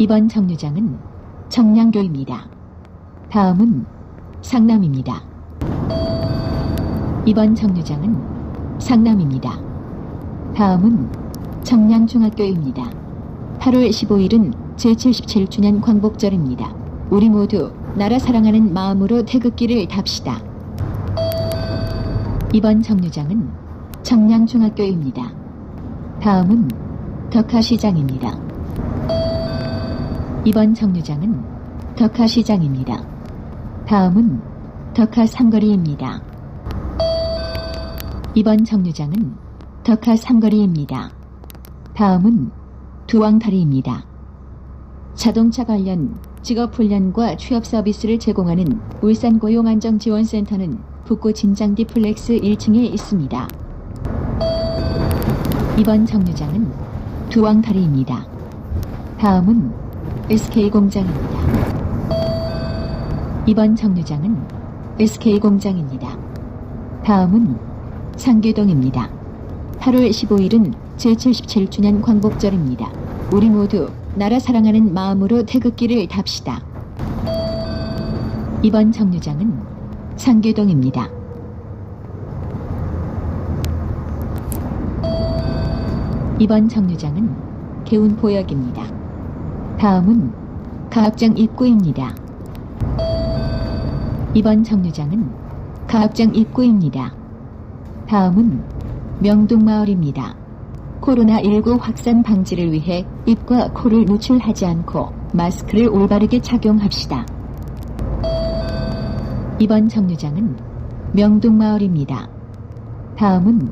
이번 정류장은 청량교입니다. 다음은 상남입니다. 이번 정류장은 상남입니다. 다음은 청량중학교입니다. 8월 15일은 제77주년 광복절입니다. 우리 모두 나라 사랑하는 마음으로 태극기를 답시다. 이번 정류장은 청량중학교입니다. 다음은 덕하시장입니다. 이번 정류장은 덕하 시장입니다. 다음은 덕하 삼거리입니다. 이번 정류장은 덕하 삼거리입니다. 다음은 두왕다리입니다. 자동차 관련 직업훈련과 취업 서비스를 제공하는 울산고용안정지원센터는 북구 진장디 플렉스 1층에 있습니다. 이번 정류장은 두왕다리입니다. 다음은 SK공장입니다. 이번 정류장은 SK공장입니다. 다음은 상계동입니다. 8월 15일은 제77주년 광복절입니다. 우리 모두 나라 사랑하는 마음으로 태극기를 답시다. 이번 정류장은 상계동입니다. 이번 정류장은 개운포역입니다. 다음은 가합장 입구입니다. 이번 정류장은 가합장 입구입니다. 다음은 명동마을입니다. 코로나19 확산 방지를 위해 입과 코를 노출하지 않고 마스크를 올바르게 착용합시다. 이번 정류장은 명동마을입니다. 다음은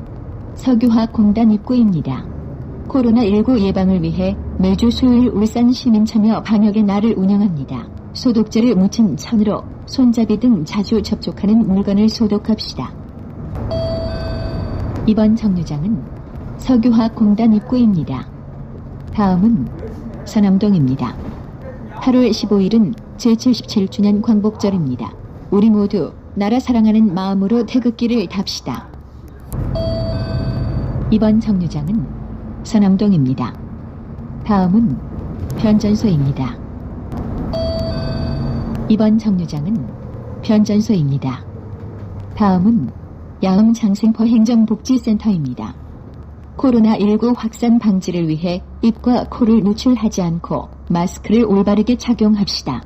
석유화공단 입구입니다. 코로나19 예방을 위해 매주 수요일 울산 시민 참여 방역의 날을 운영합니다. 소독제를 묻힌 천으로 손잡이 등 자주 접촉하는 물건을 소독합시다. 이번 정류장은 석유화 공단 입구입니다. 다음은 서남동입니다. 8월 15일은 제77주년 광복절입니다. 우리 모두 나라 사랑하는 마음으로 태극기를 답시다. 이번 정류장은 서남동입니다. 다음은 변전소입니다. 이번 정류장은 변전소입니다. 다음은 야흥장생포 행정복지센터입니다. 코로나19 확산 방지를 위해 입과 코를 노출하지 않고 마스크를 올바르게 착용합시다.